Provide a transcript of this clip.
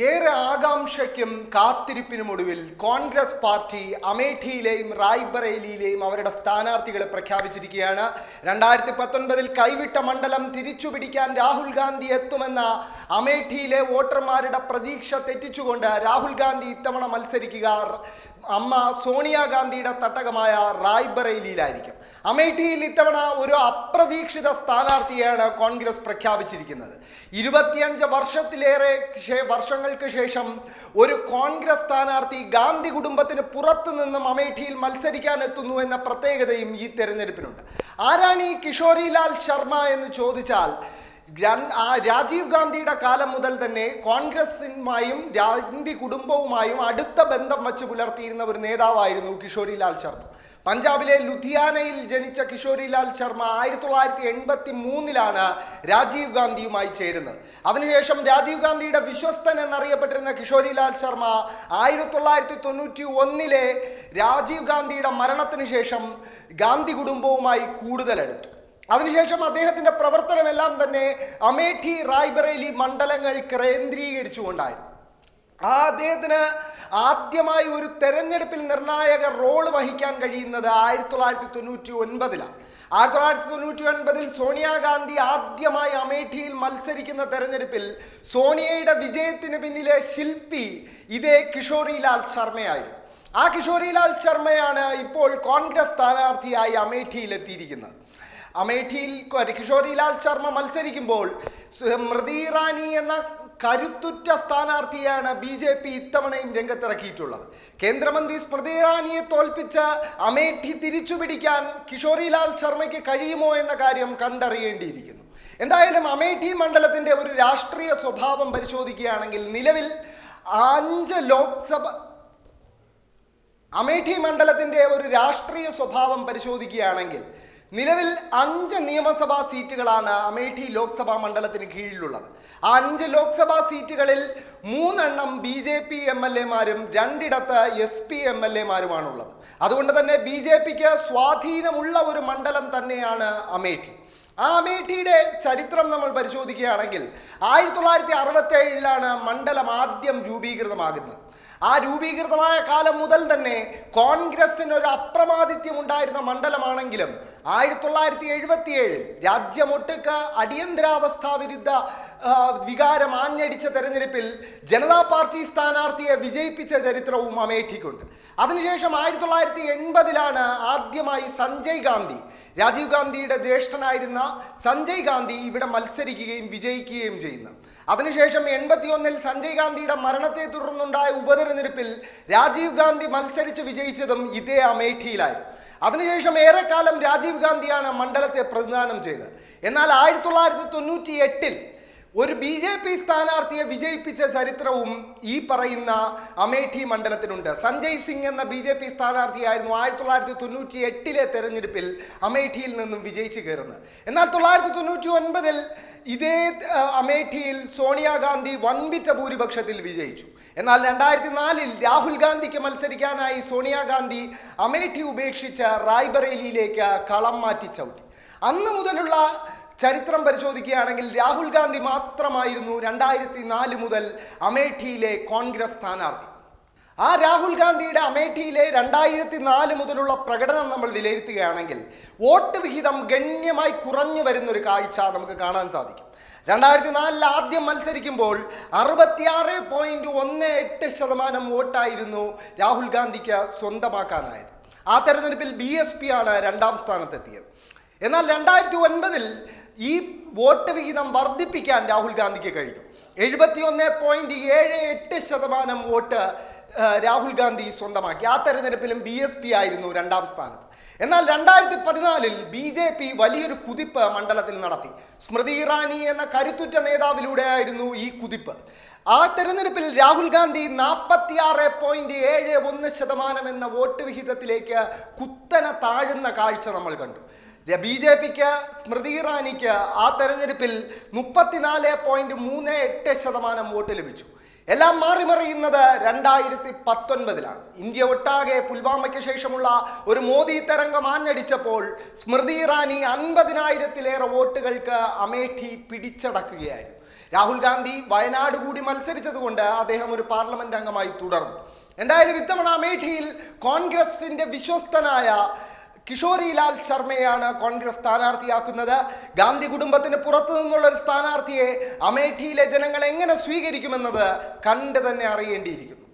ഏറെ ആകാംക്ഷയ്ക്കും കാത്തിരിപ്പിനുമൊടുവിൽ കോൺഗ്രസ് പാർട്ടി അമേഠിയിലെയും റായ്ബറേലിയിലെയും അവരുടെ സ്ഥാനാർത്ഥികളെ പ്രഖ്യാപിച്ചിരിക്കുകയാണ്. രണ്ടായിരത്തി പത്തൊൻപതിൽ കൈവിട്ട മണ്ഡലം തിരിച്ചുപിടിക്കാൻ രാഹുൽ ഗാന്ധി എത്തുമെന്ന അമേഠിയിലെ വോട്ടർമാരുടെ പ്രതീക്ഷ തെറ്റിച്ചുകൊണ്ട് രാഹുൽ ഗാന്ധി ഇത്തവണ മത്സരിക്കുക. അമ്മ സോണിയാഗാന്ധിയുടെ തട്ടകമായ റായ്ബറേലിയിലായിരിക്കും. അമേഠിയിൽ ഇത്തവണ ഒരു അപ്രതീക്ഷിത സ്ഥാനാർത്ഥിയാണ് കോൺഗ്രസ് പ്രഖ്യാപിച്ചിരിക്കുന്നത്. ഇരുപത്തിയഞ്ച് വർഷത്തിലേറെ വർഷങ്ങൾക്ക് ശേഷം ഒരു കോൺഗ്രസ് സ്ഥാനാർത്ഥി ഗാന്ധി കുടുംബത്തിന് പുറത്തു നിന്നും അമേഠിയിൽ മത്സരിക്കാൻ എത്തുന്നു എന്ന പ്രത്യേകതയും ഈ തെരഞ്ഞെടുപ്പിനുണ്ട്. ആരാണ് ഈ കിഷോരിലാൽ ശർമ്മ എന്ന് ചോദിച്ചാൽ രാജീവ് ഗാന്ധിയുടെ കാലം മുതൽ തന്നെ കോൺഗ്രസുമായും ഗാന്ധി കുടുംബവുമായും അടുത്ത ബന്ധം വച്ച് പുലർത്തിയിരുന്ന ഒരു നേതാവായിരുന്നു കിഷോരിലാൽ ശർമ്മ. പഞ്ചാബിലെ ലുധിയാനയിൽ ജനിച്ച കിഷോരിലാൽ ശർമ്മ ആയിരത്തി തൊള്ളായിരത്തി എൺപത്തി മൂന്നിലാണ് രാജീവ് ഗാന്ധിയുമായി ചേരുന്നത്. അതിനുശേഷം രാജീവ് ഗാന്ധിയുടെ വിശ്വസ്തൻ എന്നറിയപ്പെട്ടിരുന്ന കിഷോരിലാൽ ശർമ്മ ആയിരത്തി തൊള്ളായിരത്തി തൊണ്ണൂറ്റി ഒന്നിലെ രാജീവ് ഗാന്ധിയുടെ മരണത്തിന് ശേഷം ഗാന്ധി കുടുംബവുമായി കൂടുതലെടുത്തു. അതിനുശേഷം അദ്ദേഹത്തിന്റെ പ്രവർത്തനമെല്ലാം തന്നെ അമേഠി റായ്ബറേലി മണ്ഡലങ്ങൾ കേന്ദ്രീകരിച്ചുകൊണ്ടായിരുന്നു. ആ അദ്ദേഹത്തിന് ആദ്യമായി ഒരു തെരഞ്ഞെടുപ്പിൽ നിർണായക റോൾ വഹിക്കാൻ കഴിയുന്നത് ആയിരത്തി തൊള്ളായിരത്തി തൊണ്ണൂറ്റി ഒൻപതിലാണ് ആയിരത്തി തൊള്ളായിരത്തി തൊണ്ണൂറ്റി ഒൻപതിൽ സോണിയാഗാന്ധി ആദ്യമായി അമേഠിയിൽ മത്സരിക്കുന്ന തെരഞ്ഞെടുപ്പിൽ സോണിയയുടെ വിജയത്തിന് പിന്നിലെ ശില്പി ഇതേ കിഷോറിലാൽ ശർമ്മയായിരുന്നു. ആ കിഷോറിലാൽ ശർമ്മയാണ് ഇപ്പോൾ കോൺഗ്രസ് സ്ഥാനാർത്ഥിയായി അമേഠിയിൽ എത്തിയിരിക്കുന്നത് അമേഠിയിൽ കിഷോരിലാൽ ശർമ്മ മത്സരിക്കുമ്പോൾ സ്മൃതി ഇറാനി എന്ന കരുത്തുറ്റ സ്ഥാനാർത്ഥിയാണ് ബി ജെ പി ഇത്തവണയും രംഗത്തിറക്കിയിട്ടുള്ളത്. കേന്ദ്രമന്ത്രി സ്മൃതി ഇറാനിയെ തോൽപ്പിച്ച അമേഠി തിരിച്ചുപിടിക്കാൻ കിഷോരിലാൽ ശർമ്മയ്ക്ക് കഴിയുമോ എന്ന കാര്യം കണ്ടറിയേണ്ടിയിരിക്കുന്നു. എന്തായാലും അമേഠി മണ്ഡലത്തിന്റെ ഒരു രാഷ്ട്രീയ സ്വഭാവം പരിശോധിക്കുകയാണെങ്കിൽ നിലവിൽ അഞ്ച് ലോക്സഭ അമേഠി മണ്ഡലത്തിന്റെ ഒരു രാഷ്ട്രീയ സ്വഭാവം പരിശോധിക്കുകയാണെങ്കിൽ നിലവിൽ അഞ്ച് നിയമസഭാ സീറ്റുകളാണ് അമേഠി ലോക്സഭാ മണ്ഡലത്തിന് കീഴിലുള്ളത്. ആ അഞ്ച് ലോക്സഭാ സീറ്റുകളിൽ മൂന്നെണ്ണം B J P M L എമാരും രണ്ടിടത്ത് എസ് പി എം എൽ എമാരുമാണുള്ളത്. അതുകൊണ്ട് തന്നെ ബി ജെ പിക്ക് സ്വാധീനമുള്ള ഒരു മണ്ഡലം തന്നെയാണ് അമേഠി. ആ അമേഠിയുടെ ചരിത്രം നമ്മൾ പരിശോധിക്കുകയാണെങ്കിൽ ആയിരത്തി തൊള്ളായിരത്തി അറുപത്തി ഏഴിലാണ് മണ്ഡലം ആദ്യം രൂപീകൃതമാകുന്നത്. ആ രൂപീകൃതമായ കാലം മുതൽ തന്നെ കോൺഗ്രസിന് ഒരു അപ്രമാദിത്യം ഉണ്ടായിരുന്ന മണ്ഡലമാണെങ്കിലും ആയിരത്തി തൊള്ളായിരത്തി എഴുപത്തി ഏഴിൽ രാജ്യമൊട്ടുക്ക അടിയന്തരാവസ്ഥാ വിരുദ്ധ വികാരം ആഞ്ഞടിച്ച തെരഞ്ഞെടുപ്പിൽ ജനതാ പാർട്ടി സ്ഥാനാർത്ഥിയെ വിജയിപ്പിച്ച ചരിത്രവും അമേഠിക്കുണ്ട്. അതിനുശേഷം ആയിരത്തി തൊള്ളായിരത്തി എൺപതിലാണ് ആദ്യമായി സഞ്ജയ് ഗാന്ധി രാജീവ് ഗാന്ധിയുടെ ജ്യേഷ്ഠനായിരുന്ന സഞ്ജയ് ഗാന്ധി ഇവിടെ മത്സരിക്കുകയും വിജയിക്കുകയും ചെയ്യുന്നത് അതിനുശേഷം എൺപത്തിയൊന്നിൽ സഞ്ജയ് ഗാന്ധിയുടെ മരണത്തെ തുടർന്നുണ്ടായ ഉപതെരഞ്ഞെടുപ്പിൽ രാജീവ് ഗാന്ധി മത്സരിച്ച് വിജയിച്ചതും ഇതേ അമേഠിയിലായിരുന്നു. അതിനുശേഷം ഏറെക്കാലം രാജീവ് ഗാന്ധിയാണ് മണ്ഡലത്തെ പ്രതിദാനം ചെയ്തത്. എന്നാൽ ആയിരത്തി തൊള്ളായിരത്തി തൊണ്ണൂറ്റി എട്ടിൽ ഒരു ബി ജെ പി സ്ഥാനാർത്ഥിയെ വിജയിപ്പിച്ച ചരിത്രവും ഈ പറയുന്ന അമേഠി മണ്ഡലത്തിനുണ്ട്. സഞ്ജയ് സിംഗ് എന്ന ബി ജെ പി സ്ഥാനാർത്ഥിയായിരുന്നു ആയിരത്തി തൊള്ളായിരത്തി തൊണ്ണൂറ്റി എട്ടിലെ തെരഞ്ഞെടുപ്പിൽ അമേഠിയിൽ നിന്നും വിജയിച്ചു കയറുന്നത്. എന്നാൽ തൊള്ളായിരത്തി തൊണ്ണൂറ്റി ഒൻപതിൽ ഇതേ അമേഠിയിൽ സോണിയാഗാന്ധി വൻപിച്ച ഭൂരിപക്ഷത്തിൽ വിജയിച്ചു. എന്നാൽ രണ്ടായിരത്തി നാലിൽ രാഹുൽ ഗാന്ധിക്ക് മത്സരിക്കാനായി സോണിയാഗാന്ധി അമേഠി ഉപേക്ഷിച്ച് റായ്ബറേലിയിലേക്ക് കളം മാറ്റി ചവിട്ടി. അന്ന് മുതലുള്ള ചരിത്രം പരിശോധിക്കുകയാണെങ്കിൽ രാഹുൽ ഗാന്ധി മാത്രമായിരുന്നു രണ്ടായിരത്തി നാല് മുതൽ അമേഠിയിലെ കോൺഗ്രസ് സ്ഥാനാർത്ഥി. ആ രാഹുൽ ഗാന്ധിയുടെ അമേഠിയിലെ രണ്ടായിരത്തി നാല് മുതലുള്ള പ്രകടനം നമ്മൾ വിലയിരുത്തുകയാണെങ്കിൽ വോട്ട് വിഹിതം ഗണ്യമായി കുറഞ്ഞു വരുന്നൊരു കാഴ്ച നമുക്ക് കാണാൻ സാധിക്കും. രണ്ടായിരത്തി നാലിൽ ആദ്യം മത്സരിക്കുമ്പോൾ അറുപത്തിയാറ് പോയിന്റ് ഒന്ന് എട്ട് ശതമാനം വോട്ടായിരുന്നു രാഹുൽ ഗാന്ധിക്ക് സ്വന്തമാക്കാനായത്. ആ തെരഞ്ഞെടുപ്പിൽ ബി എസ് പി ആണ് രണ്ടാം സ്ഥാനത്തെത്തിയത്. എന്നാൽ രണ്ടായിരത്തി ഒൻപതിൽ ഈ വോട്ട് വിഹിതം വർദ്ധിപ്പിക്കാൻ രാഹുൽ ഗാന്ധിക്ക് കഴിഞ്ഞു. എഴുപത്തിയൊന്ന് പോയിന്റ് ഏഴ് എട്ട് ശതമാനം വോട്ട് രാഹുൽ ഗാന്ധി സ്വന്തമാക്കി. ആ തെരഞ്ഞെടുപ്പിലും ബി എസ് പി ആയിരുന്നു രണ്ടാം സ്ഥാനത്ത്. എന്നാൽ രണ്ടായിരത്തി പതിനാലിൽ ബി ജെ പി വലിയൊരു കുതിപ്പ് മണ്ഡലത്തിൽ നടത്തി. സ്മൃതി ഇറാനി എന്ന കരുത്തുറ്റ നേതാവിലൂടെയായിരുന്നു ഈ കുതിപ്പ്. ആ തെരഞ്ഞെടുപ്പിൽ രാഹുൽ ഗാന്ധി നാൽപ്പത്തിയാറ് പോയിന്റ് ഏഴ് ഒന്ന് ശതമാനം എന്ന വോട്ട് വിഹിതത്തിലേക്ക് കുത്തനെ താഴുന്ന കാഴ്ച നമ്മൾ കണ്ടു. ബി ജെ പിക്ക് സ്മൃതി ഇറാനിക്ക് ആ തെരഞ്ഞെടുപ്പിൽ മുപ്പത്തിനാല് പോയിന്റ് മൂന്ന് എട്ട് ശതമാനം വോട്ട് ലഭിച്ചു. എല്ലാം മാറിമറിയുന്നത് രണ്ടായിരത്തി പത്തൊൻപതിലാണ് ഇന്ത്യ ഒട്ടാകെ പുൽവാമയ്ക്ക് ശേഷമുള്ള ഒരു മോദി തരംഗം ആഞ്ഞടിച്ചപ്പോൾ സ്മൃതി ഇറാനി അൻപതിനായിരത്തിലേറെ വോട്ടുകൾക്ക് അമേഠി പിടിച്ചടക്കുകയായിരുന്നു. രാഹുൽ ഗാന്ധി വയനാട് കൂടി മത്സരിച്ചതുകൊണ്ട് അദ്ദേഹം ഒരു പാർലമെന്റ് അംഗമായി തുടർന്നു. എന്തായാലും ഇത്തവണ അമേഠിയിൽ കോൺഗ്രസിന്റെ വിശ്വസ്തനായ കിഷോറിലാൽ ശർമ്മയാണ് കോൺഗ്രസ് സ്ഥാനാർത്ഥിയാക്കുന്നത്. ഗാന്ധി കുടുംബത്തിന് പുറത്തു നിന്നുള്ള ഒരു സ്ഥാനാർത്ഥിയെ അമേഠിയിലെ ജനങ്ങൾ എങ്ങനെ സ്വീകരിക്കുമെന്നത് കണ്ടു തന്നെ അറിയേണ്ടിയിരിക്കുന്നു.